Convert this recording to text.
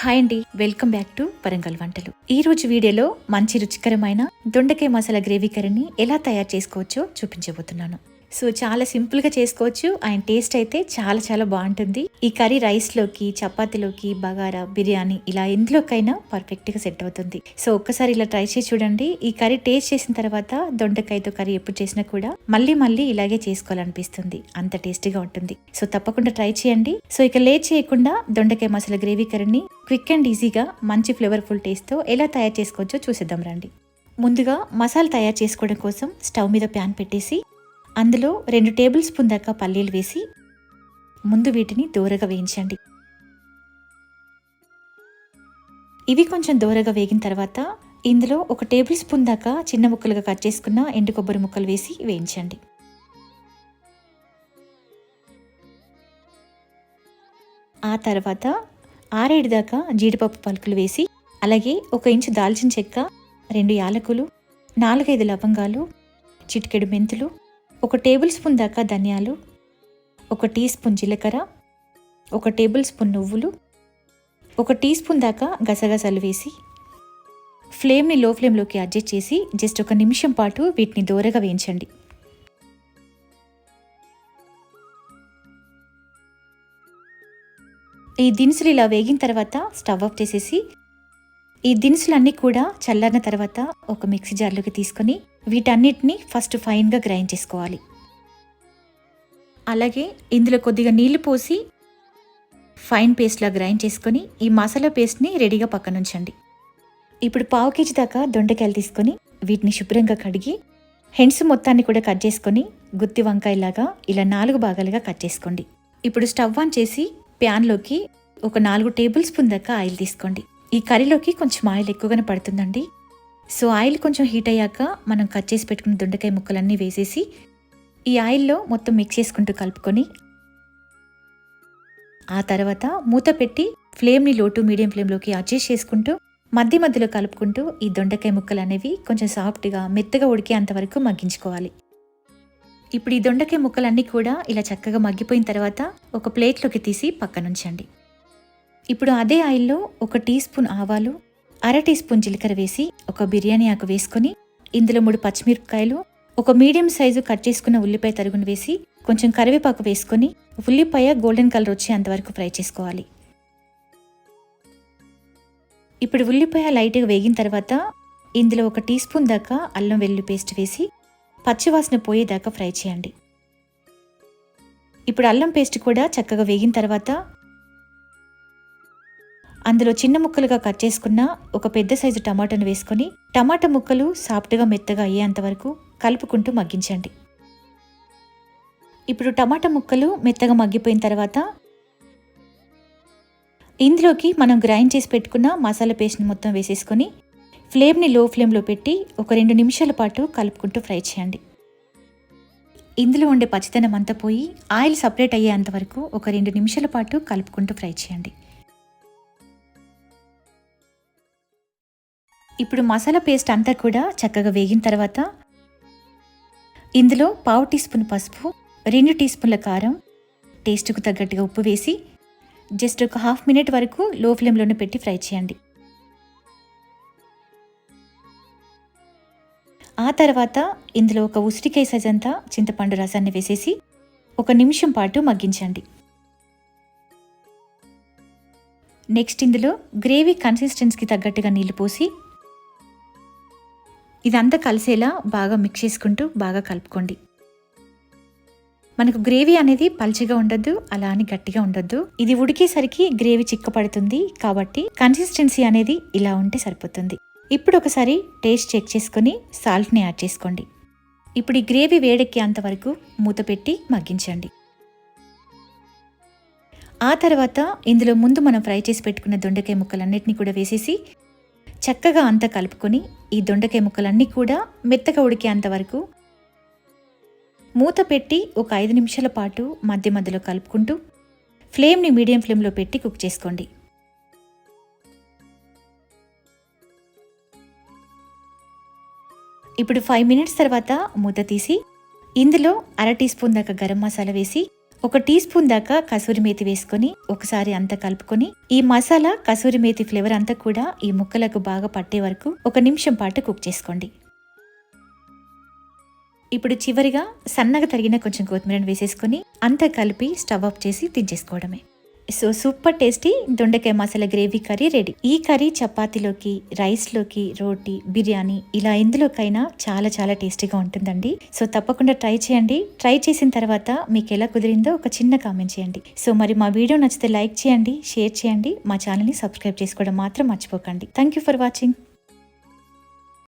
Hi అండి. Welcome back to Warangal వంటలు. ఈ రోజు వీడియోలో మంచి రుచికరమైన దొండకాయ మసాలా గ్రేవీ కర్రీని ఎలా తయారు చేసుకోవచ్చో చూపించబోతున్నాను. సో చాలా సింపుల్గా చేసుకోవచ్చు. అండ్ టేస్ట్ అయితే చాలా చాలా బాగుంటుంది. ఈ కర్రీ రైస్లోకి చపాతీలోకి బగారా బిర్యానీ ఇలా ఎందులోకైనా పర్ఫెక్ట్గా సెట్ అవుతుంది. సో ఒక్కసారి ఇలా ట్రై చేసి చూడండి. ఈ కర్రీ టేస్ట్ చేసిన తర్వాత దొండకాయతో కర్రీ ఎప్పుడు చేసినా కూడా మళ్ళీ మళ్ళీ ఇలాగే చేసుకోవాలనిపిస్తుంది. అంత టేస్టీగా ఉంటుంది. సో తప్పకుండా ట్రై చేయండి. సో ఇక లేట్ చేయకుండా దొండకాయ మసాలా గ్రేవీ కర్రీని క్విక్ అండ్ ఈజీగా మంచి ఫ్లేవర్ఫుల్ టేస్ట్తో ఎలా తయారు చేసుకోవచ్చో చూసేద్దాం రండి. ముందుగా మసాలా తయారు చేసుకోవడం కోసం స్టవ్ మీద ప్యాన్ పెట్టేసి అందులో రెండు టేబుల్ స్పూన్ దాకా పల్లీలు వేసి ముందు వీటిని దూరగా వేయించండి. ఇవి కొంచెం దూరగా వేగిన తర్వాత ఇందులో ఒక టేబుల్ స్పూన్ దాకా చిన్న ముక్కలుగా కట్ చేసుకున్న ఎండు కొబ్బరి ముక్కలు వేసి వేయించండి. ఆ తర్వాత ఆరేడు దాకా జీడిపప్పు పలుకులు వేసి అలాగే ఒక ఇంచు దాల్చిన చెక్క రెండు యాలకులు నాలుగైదు లవంగాలు చిటికెడు మెంతులు ఒక టేబుల్ స్పూన్ దాకా ధనియాలు ఒక టీ స్పూన్ జీలకర్ర ఒక టేబుల్ స్పూన్ నువ్వులు ఒక టీ స్పూన్ దాకా గసగసాలు వేసి ఫ్లేమ్ని లో ఫ్లేమ్లోకి అడ్జస్ట్ చేసి జస్ట్ ఒక నిమిషం పాటు వీటిని దూరగా వేయించండి. ఈ దినుసులు ఇలా వేగిన తర్వాత స్టవ్ ఆఫ్ చేసేసి ఈ దినుసులన్నీ కూడా చల్లారిన తర్వాత ఒక మిక్సీ జార్లోకి తీసుకొని వీటన్నిటిని ఫస్ట్ ఫైన్గా గ్రైండ్ చేసుకోవాలి. అలాగే ఇందులో కొద్దిగా నీళ్ళు పోసి ఫైన్ పేస్ట్లా గ్రైండ్ చేసుకొని ఈ మసాలా పేస్ట్ని రెడీగా పక్కన ఉంచండి. ఇప్పుడు పావు కేజీ దాకా దొండకాయలు తీసుకొని వీటిని శుభ్రంగా కడిగి హెండ్స్ మొత్తాన్ని కూడా కట్ చేసుకొని గుత్తి వంకాయలాగా ఇలా నాలుగు భాగాలుగా కట్ చేసుకోండి. ఇప్పుడు స్టవ్ ఆన్ చేసి ప్యాన్లోకి ఒక నాలుగు టేబుల్ స్పూన్ దాకా ఆయిల్ తీసుకోండి. ఈ కర్రీలోకి కొంచెం ఆయిల్ ఎక్కువగానే పడుతుందండి. సో ఆయిల్ కొంచెం హీట్ అయ్యాక మనం కట్ చేసి పెట్టుకున్న దొండకాయ ముక్కలన్నీ వేసేసి ఈ ఆయిల్లో మొత్తం మిక్స్ చేసుకుంటూ కలుపుకొని ఆ తర్వాత మూత పెట్టి ఫ్లేమ్ని లోటు మీడియం ఫ్లేమ్లోకి అడ్జస్ట్ చేసుకుంటూ మధ్య మధ్యలో కలుపుకుంటూ ఈ దొండకాయ ముక్కలు అనేవి కొంచెం సాఫ్ట్గా మెత్తగా ఉడికే అంతవరకు మగ్గించుకోవాలి. ఇప్పుడు ఈ దొండకాయ ముక్కలన్నీ కూడా ఇలా చక్కగా మగ్గిపోయిన తర్వాత ఒక ప్లేట్లోకి తీసి పక్కనుంచండి. ఇప్పుడు అదే ఆయిల్లో ఒక టీ స్పూన్ ఆవాలు అర టీ స్పూన్ జీలకర్ర వేసి ఒక బిర్యానీ ఆకు వేసుకొని ఇందులో మూడు పచ్చిమిరపకాయలు ఒక మీడియం సైజు కట్ చేసుకున్న ఉల్లిపాయ తరుగును వేసి కొంచెం కరివేపాకు వేసుకొని ఉల్లిపాయ గోల్డెన్ కలర్ వచ్చేంత అంతవరకు ఫ్రై చేసుకోవాలి. ఇప్పుడు ఉల్లిపాయ లైట్గా వేగిన తర్వాత ఇందులో ఒక టీ స్పూన్ దాకా అల్లం వెల్లుల్లి పేస్ట్ వేసి పచ్చివాసన పోయేదాకా ఫ్రై చేయండి. ఇప్పుడు అల్లం పేస్ట్ కూడా చక్కగా వేగిన తర్వాత అందులో చిన్న ముక్కలుగా కట్ చేసుకున్న ఒక పెద్ద సైజు టమాటాను వేసుకొని టమాటా ముక్కలు సాఫ్ట్గా మెత్తగా అయ్యేంత వరకు కలుపుకుంటూ మగ్గించండి. ఇప్పుడు టమాటా ముక్కలు మెత్తగా మగ్గిపోయిన తర్వాత ఇందులోకి మనం గ్రైండ్ చేసి పెట్టుకున్న మసాలా పేస్ట్ని మొత్తం వేసేసుకొని ఫ్లేమ్ని లో ఫ్లేమ్లో పెట్టి ఒక రెండు నిమిషాల పాటు కలుపుకుంటూ ఫ్రై చేయండి. ఇందులో ఉండే పచ్చితనం అంతా పోయి ఆయిల్ సపరేట్ అయ్యేంత వరకు ఒక రెండు నిమిషాల పాటు కలుపుకుంటూ ఫ్రై చేయండి. ఇప్పుడు మసాలా పేస్ట్ అంతా కూడా చక్కగా వేగిన తర్వాత ఇందులో పావు టీ స్పూన్ పసుపు రెండు టీ స్పూన్ల కారం టేస్ట్కు తగ్గట్టుగా ఉప్పు వేసి జస్ట్ ఒక హాఫ్ మినిట్ వరకు లో ఫ్లేమ్లోనే పెట్టి ఫ్రై చేయండి. ఆ తర్వాత ఇందులో ఒక ఉసిరికాయ సజంతా చింతపండు రసాన్ని వేసేసి ఒక నిమిషం పాటు మగ్గించండి. నెక్స్ట్ ఇందులో గ్రేవీ కన్సిస్టెన్స్కి తగ్గట్టుగా నీళ్ళు పోసి ఇదంతా కలిసేలా బాగా మిక్స్ చేసుకుంటూ బాగా కలుపుకోండి. మనకు గ్రేవీ అనేది పల్చగా ఉండొద్దు అలా అని గట్టిగా ఉండొద్దు. ఇది ఉడికేసరికి గ్రేవీ చిక్కపడుతుంది కాబట్టి కన్సిస్టెన్సీ అనేది ఇలా ఉంటే సరిపోతుంది. ఇప్పుడు ఒకసారి టేస్ట్ చెక్ చేసుకొని సాల్ట్ని యాడ్ చేసుకోండి. ఇప్పుడు ఈ గ్రేవీ వేడెక్కేంత వరకు మూత పెట్టి మగ్గించండి. ఆ తర్వాత ఇందులో ముందు మనం ఫ్రై చేసి పెట్టుకున్న దొండకాయ ముక్కలన్నిటిని కూడా వేసేసి చక్కగా అంతా కలుపుకొని ఈ దొండకాయ ముక్కలన్నీ కూడా మెత్తగా ఉడికేంత వరకు మూత పెట్టి ఒక ఐదు నిమిషాల పాటు మధ్య మధ్యలో కలుపుకుంటూ ఫ్లేమ్ని మీడియం ఫ్లేమ్లో పెట్టి కుక్ చేసుకోండి. ఇప్పుడు ఫైవ్ మినిట్స్ తర్వాత మూత తీసి ఇందులో అర టీ స్పూన్ దాకా గరం మసాలా వేసి ఒక టీ స్పూన్ దాకా కసూరి మేతి వేసుకొని ఒకసారి అంతా కలుపుకొని ఈ మసాలా కసూరి మేతి ఫ్లేవర్ అంతా కూడా ఈ ముక్కలకు బాగా పట్టే వరకు ఒక నిమిషం పాటు కుక్ చేసుకోండి. ఇప్పుడు చివరిగా సన్నగా తరిగిన కొంచెం కొత్తిమీరను వేసేసుకొని అంతా కలిపి స్టవ్ ఆఫ్ చేసి దించేసుకోవడమే సో సూపర్ టేస్టీ దొండకాయ మసాలా గ్రేవీ కర్రీ రెడీ. ఈ కర్రీ చపాతీలోకి రైస్లోకి రోటీ బిర్యానీ ఇలా ఎందులోకైనా చాలా చాలా టేస్టీగా ఉంటుందండి. సో తప్పకుండా ట్రై చేయండి. ట్రై చేసిన తర్వాత మీకు ఎలా కుదిరిందో ఒక చిన్న కామెంట్ చేయండి. సో మరి మా వీడియో నచ్చితే లైక్ చేయండి షేర్ చేయండి. మా ఛానల్ని సబ్స్క్రైబ్ చేసుకోవడం మాత్రం మర్చిపోకండి. Thank you for watching.